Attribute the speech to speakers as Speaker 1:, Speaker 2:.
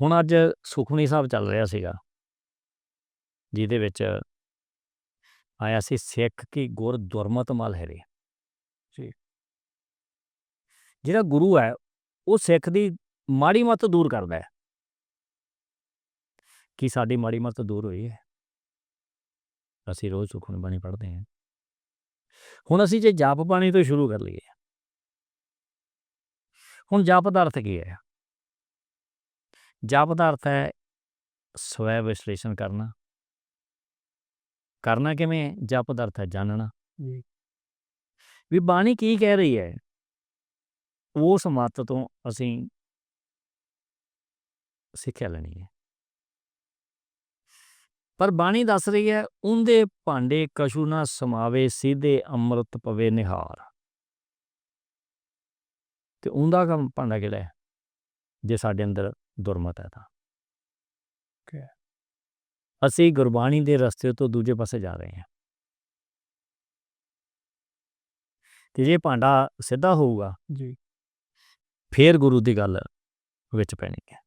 Speaker 1: ਹੁਣ ਅੱਜ ਸੁਖਮਨੀ ਸਾਹਿਬ ਚੱਲ ਰਿਹਾ ਸੀਗਾ। ਜਿਹਦੇ ਵਿੱਚ ਆਇਆ ਸੀ ਸਿੱਖ ਕੀ ਗੁਰ ਦੁਰਮਤ ਮਲ ਹੈਰੇ।
Speaker 2: ਜੀ।
Speaker 1: ਜਿਹੜਾ ਗੁਰੂ ਹੈ ਉਹ ਸਿੱਖ ਦੀ ਮਾੜੀ ਮੱਤ ਦੂਰ ਕਰਦਾ ਹੈ। ਕੀ ਸਾਡੀ ਮਾੜੀ ਮੱਤ ਦੂਰ ਹੋਈ ਹੈ? ਅਸੀਂ ਰੋਜ਼ ਸੁਖਮਨੀ ਬਾਣੀ ਪੜ੍ਹਦੇ ਹਾਂ। ਹੁਣ ਅਸੀਂ ਜੇ ਜਾਪ ਬਾਣੀ ਤੋਂ ਸ਼ੁਰੂ ਕਰ ਲਈਏ। ਹੁਣ ਜਪ ਦਾ ਅਰਥ ਕੀ ਹੈ? ਜਪ ਦਾ ਅਰਥ ਹੈ ਸਵੈ ਵਿਸ਼ਲੇਸ਼ਣ ਕਰਨਾ। ਕਰਨਾ ਕਿਵੇਂ ਹੈ? ਜਪ ਦਾ ਅਰਥ ਹੈ ਜਾਣਨਾ।
Speaker 2: ਜੀ।
Speaker 1: ਵੀ ਬਾਣੀ ਕੀ ਕਹਿ ਰਹੀ ਹੈ? ਉਸ ਮੱਤ ਤੋਂ ਅਸੀਂ ਸਿੱਖਿਆ ਲੈਣੀ ਹੈ। ਪਰ ਬਾਣੀ ਦੱਸ ਰਹੀ ਹੈ ਉਹਦੇ ਭਾਂਡੇ ਕਛੂ ਨਾ ਸਮਾਵੇ ਸਿੱਧੇ ਅੰਮ੍ਰਿਤ ਪਵੇ ਨਿਹਾਰ। ਤੇ ਉਹਦਾ ਕੰਮ ਭਾਂਡਾ ਕਿਹੜਾ ਹੈ? ਜੇ ਸਾਡੇ ਅੰਦਰ ਦੁਰਮਤ ਹੈ ਤਾਂ. ਅਸੀਂ ਗੁਰਬਾਣੀ ਦੇ ਰਸਤੇ ਤੋਂ ਦੂਜੇ ਪਾਸੇ ਜਾ ਰਹੇ ਹਾਂ। ਤੇ ਜੇ ਭਾਂਡਾ ਸਿੱਧਾ ਹੋਊਗਾ
Speaker 2: ਜੀ।
Speaker 1: ਫੇਰ ਗੁਰੂ ਦੀ ਗੱਲ ਵਿੱਚ ਪੈਣੀ ਹੈ।